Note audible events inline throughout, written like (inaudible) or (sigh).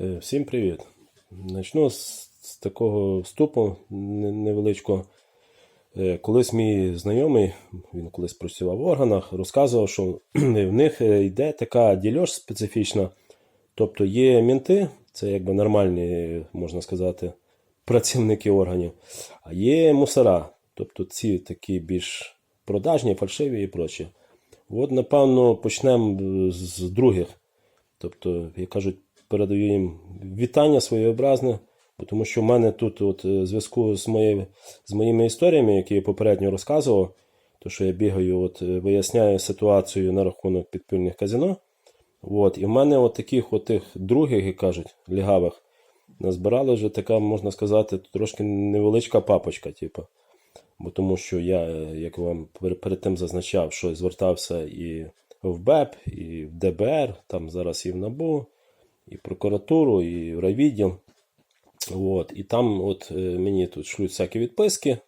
Е, Всім привіт. Начну з, з такого вступу не- невеличкого. Е, Колись мій знайомий, він колись працював в органах, розказував, що (clears throat) в них е, йде така дільож специфічна. Тобто є мінти, це якби нормальні, можна сказати, працівники органів, а є мусора, тобто ці такі більш продажні, фальшиві і прочі. От, напевно, почнемо з других. Тобто, як кажуть, передаю їм вітання своєобразне, тому що в мене тут, от, е, в зв'язку з, моєю, з моїми історіями, які я попередньо розказував, то що я бігаю, от, е, виясняю ситуацію на рахунок підпільних казино. От, і в мене от таких от тих других, як кажуть, лігавих, назбирали вже така, можна сказати, трошки невеличка папочка, типу. Бо тому що я, е, як вам перед тим зазначав, що звертався і в БЕП, і в ДБР, там зараз і в НАБУ, і прокуратуру, і райвідділ. От, і там от е, мені тут шлють всякі відписки,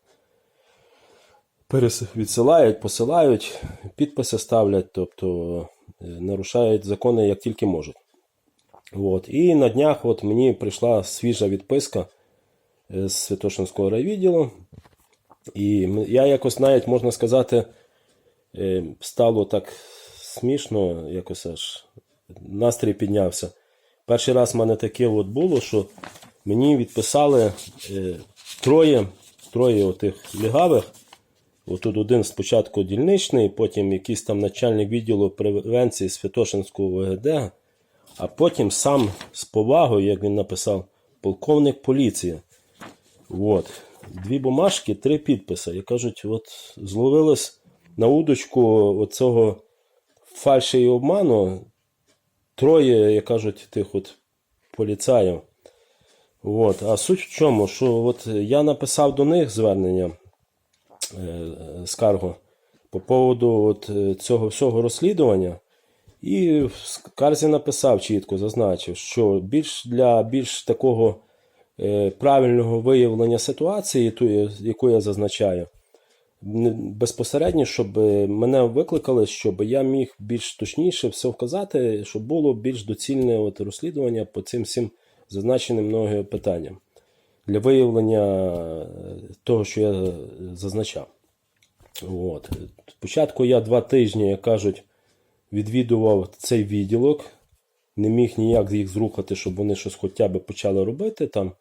відсилають, посилають, підписи ставлять, тобто е, нарушають закони як тільки можуть. От. І на днях от мені прийшла свіжа відписка е, з Святошинського райвідділу. І я якось навіть можна сказати, стало так смішно, якось аж настрій піднявся. Перший раз в мене таке от було, що мені відписали е, троє, троє отих лігавих. Отут один спочатку дільничний, потім якийсь там начальник відділу превенції Святошинського ВГД, а потім сам з повагою, як він написав, полковник поліції. От. Дві бумажки, три підписи. І кажуть, от зловилось на удочку оцього фальші і обману троє, як кажуть, тих от поліцаїв. От. А суть в чому? Що от я написав до них звернення е, скаргу по поводу от е, цього всього розслідування. І в скарзі написав чітко, зазначив, що більш для більш такого е, правильного виявлення ситуації, ту, яку я зазначаю, безпосередньо, щоб е, мене викликали, щоб я міг більш точніше все вказати, щоб було більш доцільне от розслідування по цим всім зазначеним мною питанням для виявлення е, того, що я е, зазначав. От. Спочатку я два тижні, як кажуть, відвідував цей відділок, не міг ніяк їх зрухати, щоб вони щось хоча б почали робити там.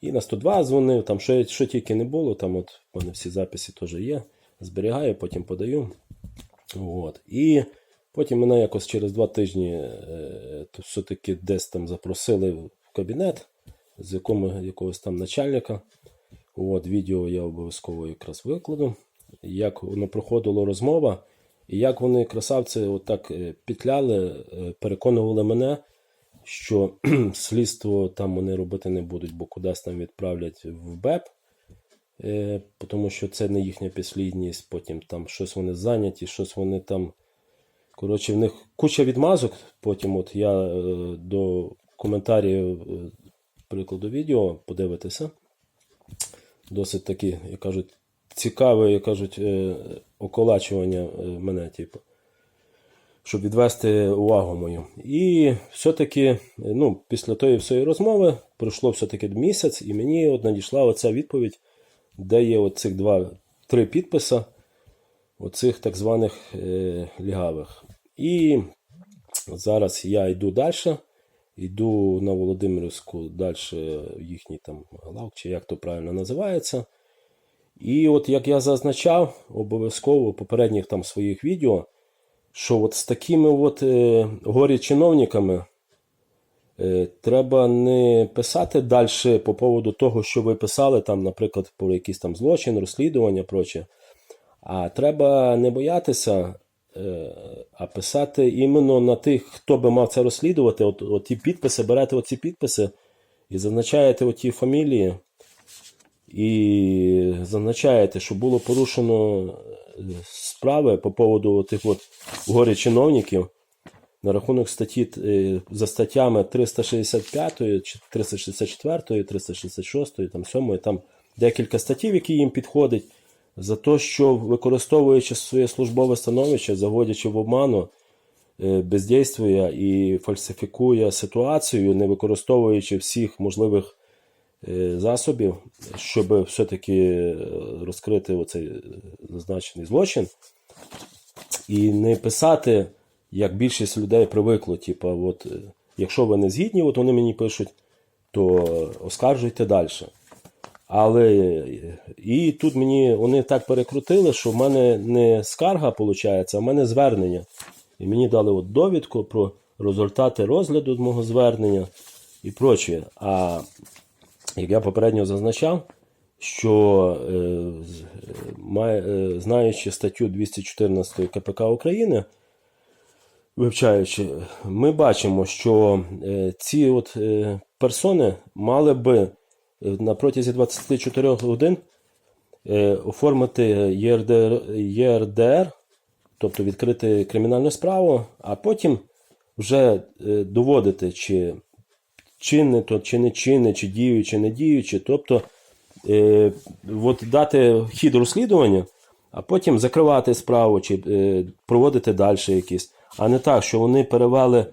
І на 102 дзвонив, там що, що тільки не було, там от в мене всі записи теж є. Зберігаю, потім подаю. От. І потім мене якось через два тижні е, все-таки десь там запросили в кабінет з якому, якогось там начальника. От, відео я обов'язково якраз викладу. Як воно проходило розмова, і як вони, красавці, отак е, петляли, е, переконували мене, що (clears throat) слідство там вони робити не будуть, бо кудись там відправлять в БЕП, е, тому що це не їхня підслідність, потім там щось вони зайняті, щось вони там. Коротше, в них куча відмазок. Потім от я е, до коментарів е, прикладу відео подивитися. Досить такі, як кажуть, цікаве, як кажуть, е, околачування е, мене, типу щоб відвести увагу мою. І все-таки, ну, після тої всієї розмови пройшло все-таки місяць, і мені от надійшла оця відповідь, де є оцих два, три підписи оцих так званих е, лігавих. І зараз я йду далі, йду на Володимирівську, далі їхній там лавк, чи як то правильно називається. І от як я зазначав, обов'язково в попередніх там своїх відео, що от з такими от е, горі-чиновниками е, треба не писати далі по поводу того, що ви писали, там, наприклад, про якийсь там злочин, розслідування, проче. А треба не боятися, е, а писати іменно на тих, хто би мав це розслідувати. От, от ті підписи, берете оці підписи і зазначаєте оті фамілії, і зазначаєте, що було порушено справи по поводу тих от горі чиновників на рахунок статті е, за статтями 365, чи 364, 366, там 7, там декілька статтів, які їм підходять, за те, що використовуючи своє службове становище, заводячи в обману, е, бездействує і фальсифікує ситуацію, не використовуючи всіх можливих засобів, щоб все-таки е, розкрити оцей е, зазначений злочин. І не писати, як більшість людей привикло, типу, от, е, якщо ви не згідні, от вони мені пишуть, то оскаржуйте далі. Але е, і тут мені вони так перекрутили, що в мене не скарга виходить, а в мене звернення. І мені дали от довідку про результати розгляду мого звернення і прочее. А як я попередньо зазначав, що е, е, е, знаючи статтю 214 КПК України, вивчаючи, ми бачимо, що ці от персони мали би на протязі 24 годин оформити ЄРДР, ЄРДР, тобто відкрити кримінальну справу, а потім вже доводити, чи чинне то, чи не чинне, чи діюче, не діюче. Тобто е, от дати хід розслідування, а потім закривати справу чи е, проводити далі якісь. А не так, що вони перевели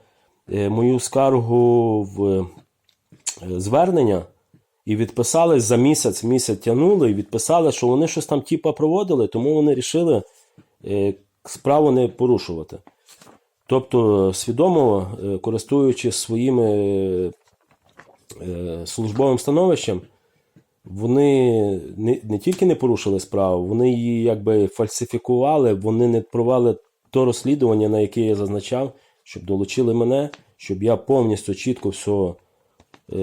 е, мою скаргу в е, звернення і відписали за місяць, місяць тягнули і відписали, що вони щось там типа проводили, тому вони вирішили е, справу не порушувати. Тобто, свідомо е, користуючись своїми службовим становищем, вони не, не тільки не порушили справу, вони її якби фальсифікували, вони не провели то розслідування, на яке я зазначав, щоб долучили мене, щоб я повністю чітко все, е,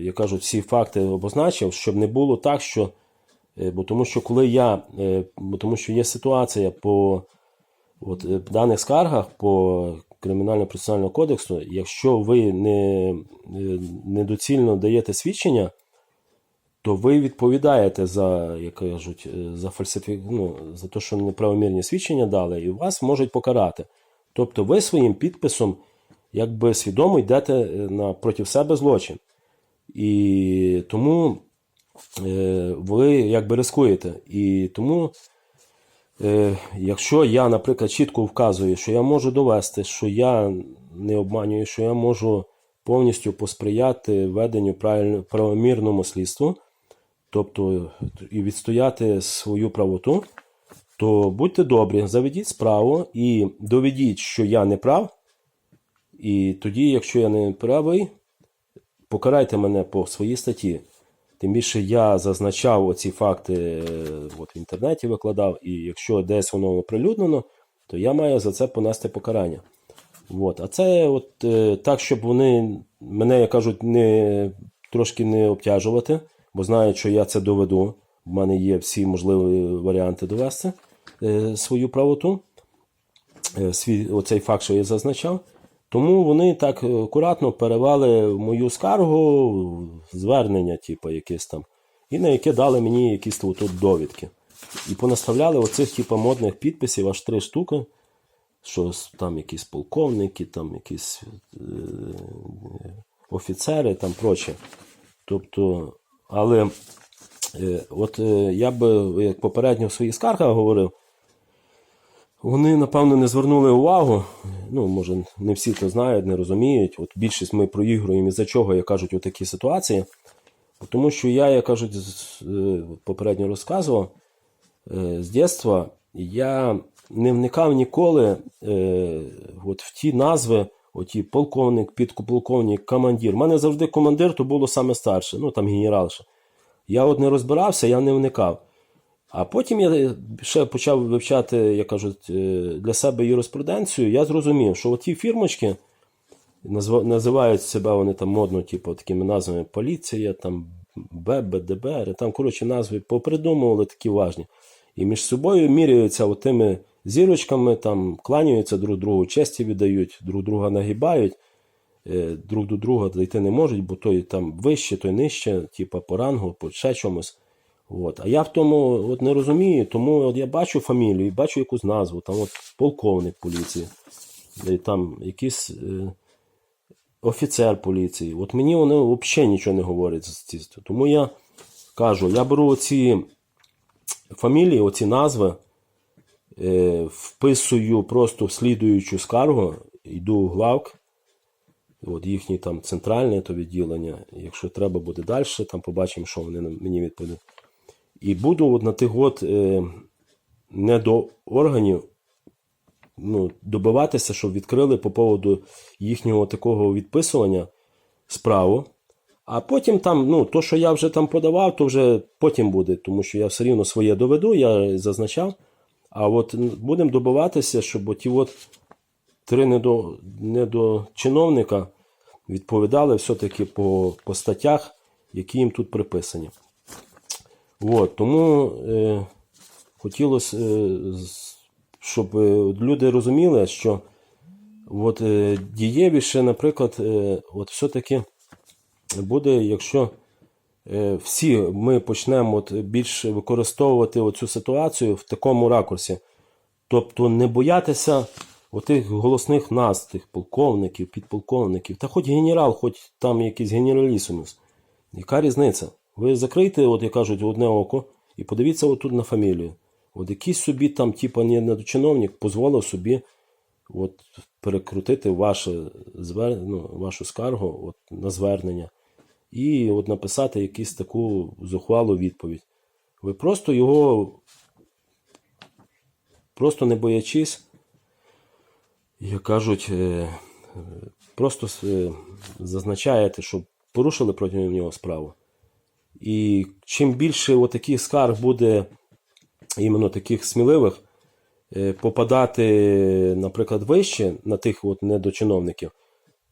як кажуть, всі факти обозначив, щоб не було так, що. е, Бо тому що коли я, е, бо тому що є ситуація по от, е, даних скаргах по кримінально-процесуальному кодексу, якщо ви не, е, недоцільно даєте свідчення, то ви відповідаєте за, як кажуть, е, за фальсифі... ну, за те, що неправомірні свідчення дали, і вас можуть покарати. Тобто ви своїм підписом якби свідомо йдете е, на проти себе злочин. І тому е, ви якби рискуєте. І тому, якщо я, наприклад, чітко вказую, що я можу довести, що я не обманюю, що я можу повністю посприяти веденню правомірному слідству, тобто і відстояти свою правоту, то будьте добрі, заведіть справу і доведіть, що я не прав. І тоді, якщо я не правий, покарайте мене по своїй статті. Тим більше я зазначав оці факти е, от в інтернеті викладав, і якщо десь воно оприлюднено, то я маю за це понести покарання. От. А це от е, так, щоб вони мене, як кажуть, не, трошки не обтяжувати, бо знають, що я це доведу. В мене є всі можливі варіанти довести е, свою правоту, свій, оцей факт, що я зазначав. Тому вони так е, акуратно перевели мою скаргу звернення, типу, якесь там, і на яке дали мені якісь тут довідки. І понаставляли оцих типу, модних підписів аж три штуки, що там якісь полковники, там якісь е, офіцери, там проче. Тобто, але е, от я би, як попередньо в своїх скаргах говорив, вони, напевно, не звернули увагу. Ну, може, не всі це знають, не розуміють. От більшість ми проігруємо із-за чого, як кажуть, у такі ситуації. Тому що я, як кажуть, е, попередньо розказував, е, з дитинства я не вникав ніколи е, от в ті назви, оті полковник, підполковник, командир. У мене завжди командир то було саме старше, ну там генералша. Я от не розбирався, я не вникав. А потім я ще почав вивчати, як кажуть, е, для себе юриспруденцію. Я зрозумів, що ті фірмочки називають себе вони там модно, типу, такими назвами поліція, там ББ, ДБР, там, коротше, назви попридумували такі важні. І між собою міряються тими зірочками, там кланяються друг другу, честі віддають, друг друга нагибають, е, друг до друга дійти не можуть, бо той там вище, той нижче, типу по рангу, по ще чомусь. От. А я в тому от не розумію, тому от я бачу фамілію, бачу якусь назву, там от полковник поліції, там якийсь е, офіцер поліції. От мені вони взагалі нічого не говорять. ці- Тому я кажу, я беру оці фамілії, оці назви, е, вписую просто в слідуючу скаргу, йду в главк, от їхнє там центральне то відділення. Якщо треба буде далі, там побачимо, що вони мені відповідають. І буду от на тих от е, недоорганів ну, добиватися, щоб відкрили по поводу їхнього такого відписування справу. А потім там, ну, то, що я вже там подавав, то вже потім буде, тому що я все рівно своє доведу, я зазначав. А от будемо добиватися, щоб оті от три недо, недочиновника відповідали все-таки по, по статтях, які їм тут приписані. От, тому е, хотілося, е, щоб е, люди розуміли, що от, е, дієвіше, наприклад, е, от все-таки буде, якщо е, всі ми почнемо от більш використовувати цю ситуацію в такому ракурсі. Тобто не боятися отих голосних нас, тих полковників, підполковників, та хоч генерал, хоч там якийсь генералісимус. Яка різниця? Ви закрийте, от як кажуть, одне око і подивіться отут на фамілію. От якийсь собі там, типа, не недочиновник, дозволив собі от, перекрутити ваше звер... ну, вашу скаргу от, на звернення і от написати якусь таку зухвалу відповідь. Ви просто його, просто не боячись, як кажуть, е, просто е, зазначаєте, що порушили проти нього справу. І чим більше таких скарг буде іменно таких сміливих, е, попадати, наприклад, вище на тих от недочиновників,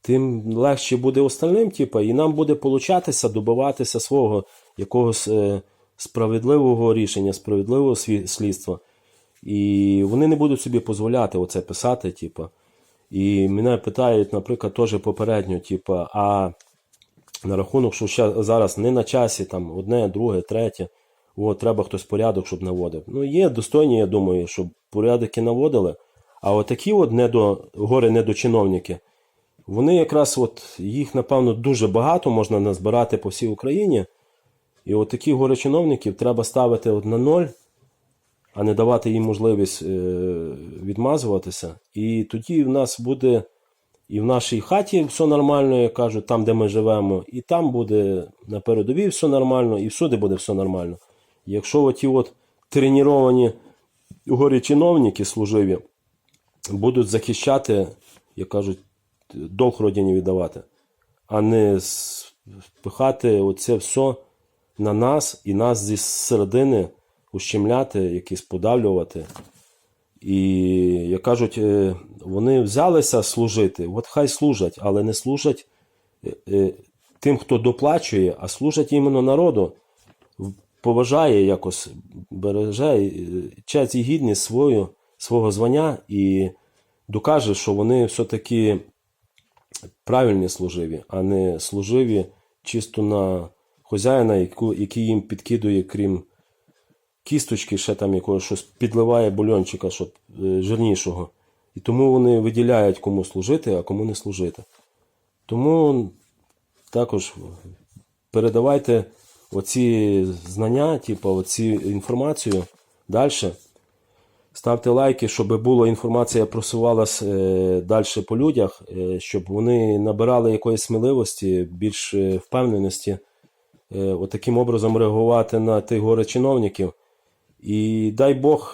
тим легше буде остальним, типа, і нам буде получатися добиватися свого якогось е, справедливого рішення, справедливого слідства. І вони не будуть собі дозволяти оце писати, типа. І мене питають, наприклад, теж попередньо, типа, а на рахунок, що ще зараз не на часі, там одне, друге, третє. От, треба хтось порядок, щоб наводив. Ну, є достойні, я думаю, щоб порядки наводили. А от такі от недо, гори недочиновники, вони якраз от їх, напевно, дуже багато можна назбирати по всій Україні. І от таких горе чиновників треба ставити от на ноль, а не давати їм можливість е, відмазуватися. І тоді в нас буде і в нашій хаті все нормально, як кажуть, там, де ми живемо, і там буде на передовій все нормально, і всюди буде все нормально. Якщо оті от треновані горі чиновники служиві будуть захищати, як кажуть, долг родині віддавати, а не спихати оце все на нас і нас зі середини ущемляти, якісь подавлювати. І, як кажуть, е, вони взялися служити, от хай служать, але не служать е, е, тим, хто доплачує, а служать іменно народу, поважає якось, береже е, честь і гідність свою, свого звання і докаже, що вони все-таки правильні служиві, а не служиві чисто на хозяїна, який їм підкидує, крім кісточки, ще там якогось щось підливає бульончика, щоб жирнішого. І тому вони виділяють, кому служити, а кому не служити. Тому також передавайте оці знання, типу, оці інформацію далі. Ставте лайки, щоб була інформація просувалась е, далі по людях, е, щоб вони набирали якоїсь сміливості, більш е, впевненості, отаким образом реагувати на тих горе чиновників. І дай Бог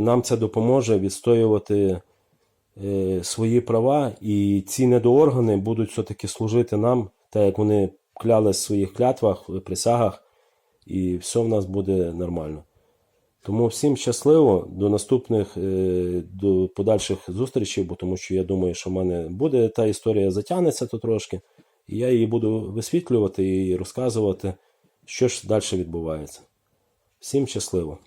нам це допоможе відстоювати свої права, і ці недооргани будуть все-таки служити нам, так як вони кляли в своїх клятвах, присягах, і все в нас буде нормально. Тому всім щасливо до наступних, е, до подальших зустрічей, бо тому що я думаю, що в мене буде та історія затягнеться то трошки, і я її буду висвітлювати і розказувати, що ж далі відбувається. Всім щасливо!